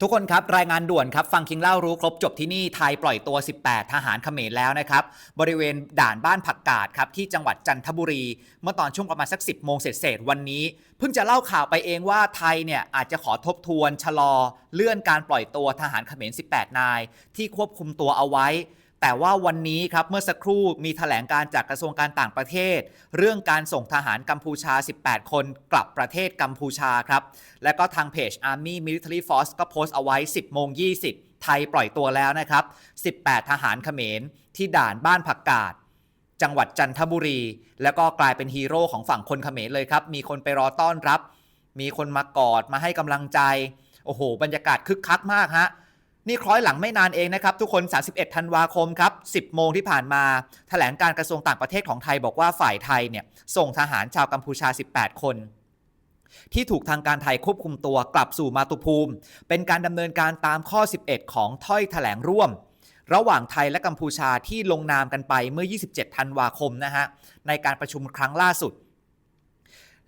ทุกคนครับ รายงานด่วนครับ ฟังคิงเล่ารู้ครบจบที่นี่ ไทยปล่อยตัว 18 ทหารเขมรแล้วนะครับ บริเวณด่านบ้านผักกาดครับ ที่จังหวัดจันทบุรี เมื่อตอนช่วงประมาณสัก 10 โมงเศษวันนี้ เพิ่งจะเล่าข่าวไปเองว่าไทยเนี่ย อาจจะขอทบทวน ชะลอ เลื่อนการปล่อยตัวทหารเขมร 18 นาย ที่ควบคุมตัวเอาไว้ แต่ว่าวันนี้ครับเมื่อสักครู่มีแถลงการจากกระทรวงการต่างประเทศ เรื่องการส่งทหารกัมพูชา 18 คนกลับประเทศกัมพูชาครับ และก็ทางเพจ Army Military Force ก็โพสต์เอาไว้ 10 โมง 20 ไทยปล่อยตัวแล้วนะครับ 18 ทหารเขมรที่ด่านบ้านผักกาดจังหวัดจันทบุรี แล้วก็กลายเป็นฮีโร่ของฝั่งคนเขมรเลยครับ มีคนไปรอต้อนรับ มีคนมากอดมาให้กำลังใจ โอ้โห บรรยากาศคึกคักมากฮะ นี่คล้อยหลังไม่นานเองนะครับ ทุกคน 31 ธันวาคมครับ 10 โมงที่ผ่านมาแถลงการกระทรวงต่างประเทศของไทยบอกว่าฝ่ายไทยเนี่ยส่งทหารชาวกัมพูชา 18 คน ที่ถูกทางการไทยควบคุมตัวกลับสู่มาตุภูมิ เป็นการดำเนินการตามข้อ 11 ของถ้อยแถลงร่วม ระหว่างไทยและกัมพูชาที่ลงนามกันไปเมื่อ 27 ธันวาคมนะฮะในการประชุมครั้งล่าสุด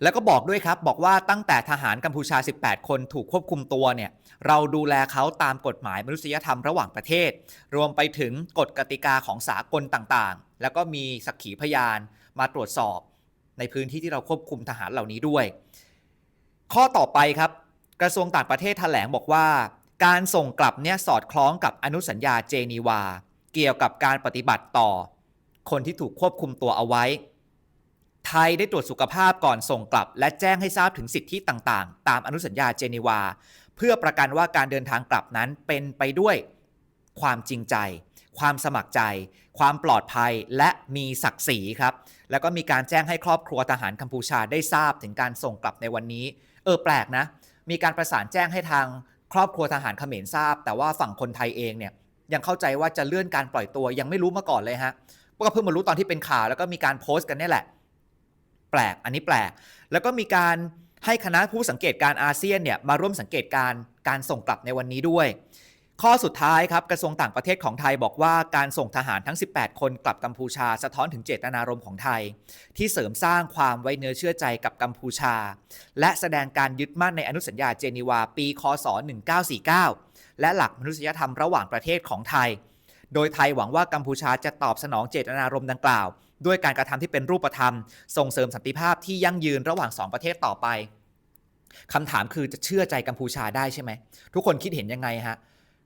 แล้วก็บอกด้วยครับ บอกว่าตั้งแต่ทหารกัมพูชา 18 คนถูกควบคุมตัวเนี่ย เราดูแลเขาตามกฎหมายมนุษยธรรมระหว่างประเทศ รวมไปถึงกฎกติกาของสากลต่างๆ แล้วก็มีสักขีพยานมาตรวจสอบในพื้นที่ที่เราควบคุมทหารเหล่านี้ด้วย ข้อต่อไปครับ กระทรวงต่างประเทศแถลงบอกว่า การส่งกลับเนี่ยสอดคล้องกับอนุสัญญาเจนีวา เกี่ยวกับการปฏิบัติต่อ คนที่ถูกควบคุมตัวเอาไว้ ไทยได้ตรวจสุขภาพก่อนส่งกลับ และแจ้งให้ทราบถึงสิทธิต่างๆ ตามอนุสัญญาเจนีวา เพื่อประกันว่าการเดินทางกลับนั้นเป็นไปด้วยความจริงใจ ความสมัครใจ ความปลอดภัยและมีศักดิ์ศรีครับ แล้วก็มีการแจ้งให้ครอบครัวทหารกัมพูชาได้ทราบถึงการส่งกลับในวันนี้ เออแปลกนะ มีการประสานแจ้งให้ทางครอบครัวทหารเขมรทราบ แต่ว่าฝั่งคนไทยเองเนี่ยยังเข้าใจว่าจะเลื่อนการปล่อยตัวยังไม่รู้มาก่อนเลยฮะก็เพิ่งมารู้ตอนที่เป็นข่าวแล้วก็มีการโพสต์กันนี่แหละ แปลก อันนี้แปลก แล้วก็มีการให้คณะผู้สังเกตการอาเซียนเนี่ยมาร่วมสังเกตการการส่งกลับในวันนี้ด้วย ข้อสุดท้ายครับกระทรวงต่างประเทศของไทยบอกว่าการส่งทหารทั้ง 18 คนกลับกัมพูชา สะท้อนถึงเจตนารมณ์ของไทย ที่เสริมสร้างความไว้เนื้อเชื่อใจกับกัมพูชา และแสดงการยึดมั่นในอนุสัญญาเจนีวาปีคศ 1949 และหลักมนุษยธรรมระหว่างประเทศของไทย โดยไทยหวังว่ากัมพูชาจะตอบสนองเจตนารมณ์ดังกล่าว ด้วยการกระทำที่เป็นรูปธรรม ส่งเสริมสันติภาพที่ยั่งยืนระหว่างสองประเทศต่อไปคำถามคือจะเชื่อใจกัมพูชาได้ใช่ไหม ทุกคนคิดเห็นยังไงฮะ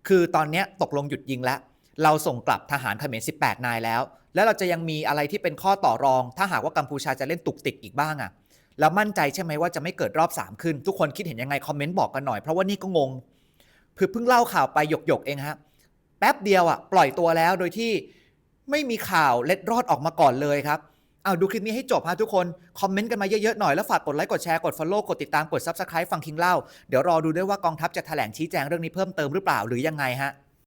คือตอนนี้ตกลงหยุดยิงแล้ว เราส่งกลับทหารเขมร18 นายแล้ว แล้วเราจะยังมีอะไรที่เป็นข้อต่อรอง ถ้าหากว่ากัมพูชาจะเล่นตุกติกอีกบ้างอะแล้วมั่นใจใช่ไหมว่าจะไม่เกิดรอบ 3 ขึ้น ทุกคนคิดเห็นยังไงคอมเมนต์บอกกันหน่อย เพราะว่านี่ก็งง คือเพิ่งเล่าข่าวไปหยกๆเองฮะแป๊บเดียวอะปล่อยตัวแล้วโดยที่ ไม่มีข่าวเล็ดรอดออกมาก่อนเลยครับเอาดูคลิปนี้ให้จบฮะทุกคน คอมเมนต์กันมาเยอะ ๆ หน่อย แล้วฝากกดไลค์กดแชร์กด Follow กดติดตามกด Subscribe ฟังคิงเล่า เดี๋ยวรอดูด้วยว่ากองทัพจะแถลงชี้แจงเรื่องนี้เพิ่มเติมหรือเปล่าหรือยังไงฮะ